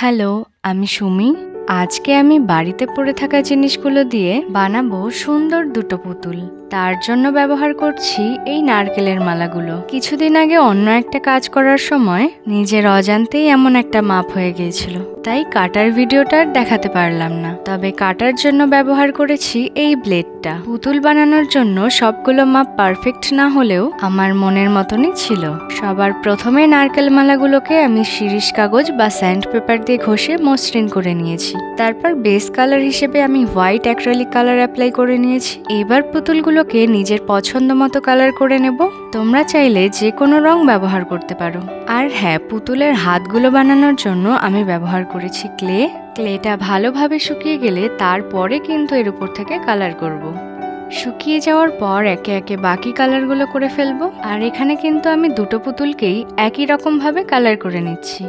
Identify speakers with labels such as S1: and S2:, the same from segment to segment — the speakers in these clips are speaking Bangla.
S1: হ্যালো আমি সুমি। আজকে আমি বাড়িতে পড়ে থাকা জিনিসগুলো দিয়ে বানাবো সুন্দর দুটো পুতুল। তার জন্য ব্যবহার করছি এই নারকেলের মালাগুলো। কিছুদিন আগে অন্য একটা কাজ করার সময় নিজের অজান্তেই এমন একটা মাপ হয়ে গিয়েছিল। তাই কাটার ভিডিওটা দেখাতে পারলাম না। তবে কাটার জন্য ব্যবহার করেছি এই ব্লেডটা। পুতুল বানানোর জন্য সবগুলো মাপ পারফেক্ট না হলেও আমার মনের মতনই ছিল। সবার প্রথমে নারকেল মালাগুলোকে আমি শিরিষ কাগজ বা স্যান্ড পেপার দিয়ে ঘষে মসৃণ করে নিয়েছি। তারপর বেস কালার হিসেবে আমি হোয়াইট অ্যাক্রেলিক কালার অ্যাপ্লাই করে নিয়েছি। এবার পুতুলগুলোকে নিজের পছন্দ মতো কালার করে নেব। তোমরা চাইলে যে কোনো রং ব্যবহার করতে পারো। আর হ্যাঁ পুতুলের হাতগুলো বানানোর জন্য আমি ব্যবহার করেছি ক্লে। ক্লেটা ভালোভাবে শুকিয়ে গেলে তারপরে কিন্তু এর উপর থেকে কালার করব। শুকিয়ে যাওয়ার পর একে একে বাকি কালারগুলো করে ফেলব। আর এখানে কিন্তু আমি দুটো পুতুলকেই একই রকমভাবে কালার করে নিচ্ছি।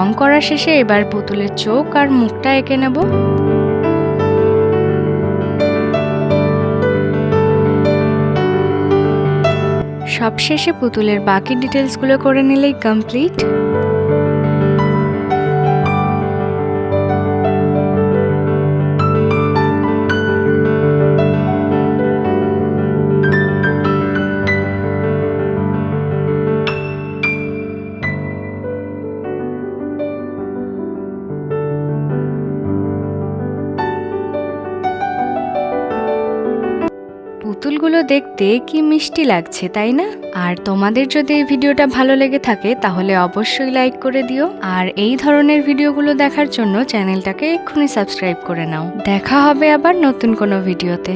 S1: রং করা শেষে এবার পুতুলের চোখ আর মুখটা এঁকে নেব। সবশেষে পুতুলের বাকি ডিটেলসগুলো করে নিলেই কমপ্লিট পুতুলগুলো দেখতে কি মিষ্টি লাগছে, তাই না? আর তোমাদের যদি এই ভিডিওটা ভালো লেগে থাকে, তাহলে অবশ্যই লাইক করে দিও। আর এই ধরনের ভিডিওগুলো দেখার জন্য চ্যানেলটাকে এক্ষুনি সাবস্ক্রাইব করে নাও। দেখা হবে আবার নতুন কোনো ভিডিওতে।